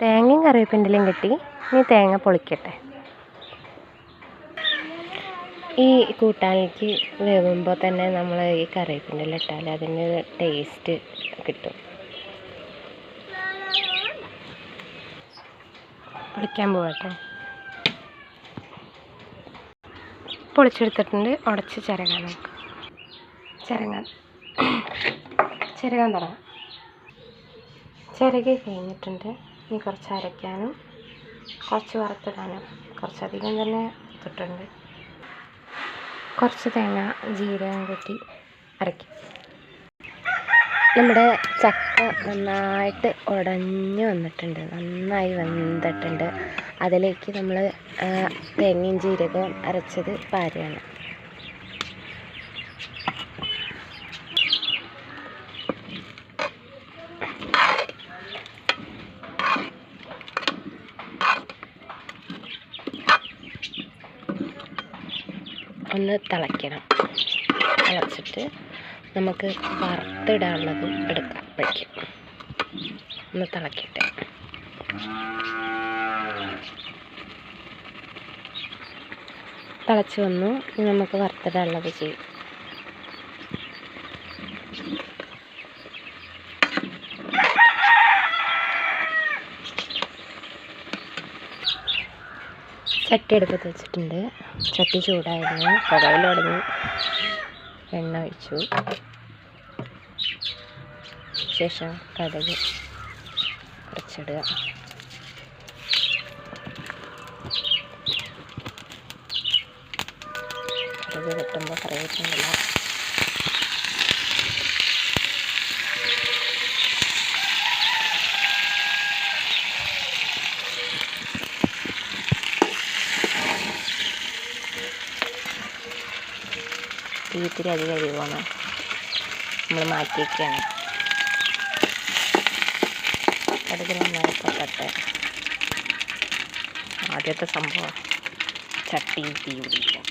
തേങ്ങയും കറിവേപ്പിന്റെലയും കിട്ടി ഇനി തേങ്ങ പൊളിക്കട്ടെ. ഈ കൂട്ടാനിലേക്ക് വേവുമ്പോൾ തന്നെ നമ്മൾ ഈ കറിവേപ്പിന്റെ ഇല ഇട്ടാൽ അതിന് ടേസ്റ്റ് കിട്ടും. പൊളിക്കാൻ പോകട്ടെ പൊളിച്ചെടുത്തിട്ടുണ്ട്. ഉടച്ച് ചിരകാൻ നമുക്ക് ചിരങ്ങാൻ ചിരകാൻ തുടങ്ങാം. ചിരകി കഴിഞ്ഞിട്ടുണ്ട്. ഇനി കുറച്ച് അരയ്ക്കാനും കുറച്ച് വറുത്തിടാനും കുറച്ചധികം തന്നെ ഇട്ടിട്ടുണ്ട്. കുറച്ച് തേങ്ങ ജീരകം കൂട്ടി അരയ്ക്കും. നമ്മുടെ ചക്ക നന്നായിട്ട് ഉടഞ്ഞു വന്നിട്ടുണ്ട്. നന്നായി വെന്തിട്ടുണ്ട്. അതിലേക്ക് നമ്മൾ തേങ്ങയും ജീരകവും അരച്ചത് പാരുകയാണ്. ഒന്ന് തിളയ്ക്കണം. തിളച്ചിട്ട് നമുക്ക് വറുത്തിടാനുള്ളത് എടുക്കാം. വയ്ക്കും. ഒന്ന് തിളക്കട്ടെ. തിളച്ച് വന്നു. നമുക്ക് വറുത്തിടാനുള്ളത് ചെയ്യും. ചട്ടി അടുപ്പത്ത് വെച്ചിട്ടുണ്ട്. ചട്ടി ചൂടായിരുന്നു. പുകയിൽ തുടങ്ങി എണ്ണ ഒഴിച്ചു. ശേഷം കടുക് കുറച്ചിടുക. കടുക് കിട്ടുമ്പോൾ കറിവേപ്പില്ല തീ ഇത്തിരി അധികം അരിവാണ് നമ്മൾ മാറ്റിയൊക്കെയാണ്. കടുക് നന്നായി പൊട്ടട്ടെ. ആദ്യത്തെ സംഭവം ചട്ടി തീ പിടിക്കും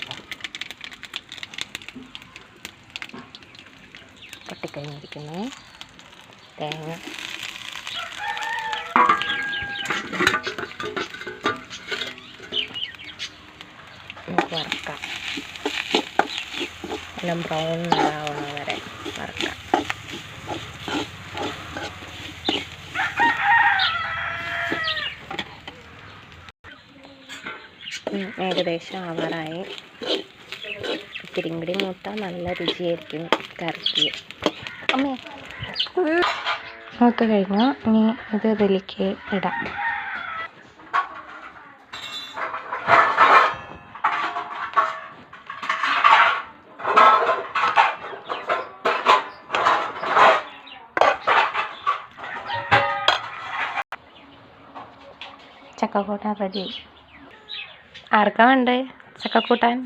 പൊട്ടിക്കഴിഞ്ഞിരിക്കുന്നു. തേങ്ങ. നമുക്ക് വറക്കാം. എല്ലാം ബ്രൗൺ ആവണ വരെ വറക്കാം. ഏകദേശം ആവാറായി. ഇത്തിരി മൂത്താൽ നല്ല രുചിയായിരിക്കും കറിക്ക്. അമ്മേ. മുട്ട കഴിഞ്ഞു ഇനി ഇത് ഇതിലേക്ക് ഇടാം. ചക്കക്കൂട്ടാൻ റെഡിയായി ആർക്കാ വേണ്ടേ ചക്കക്കൂട്ടാൻ?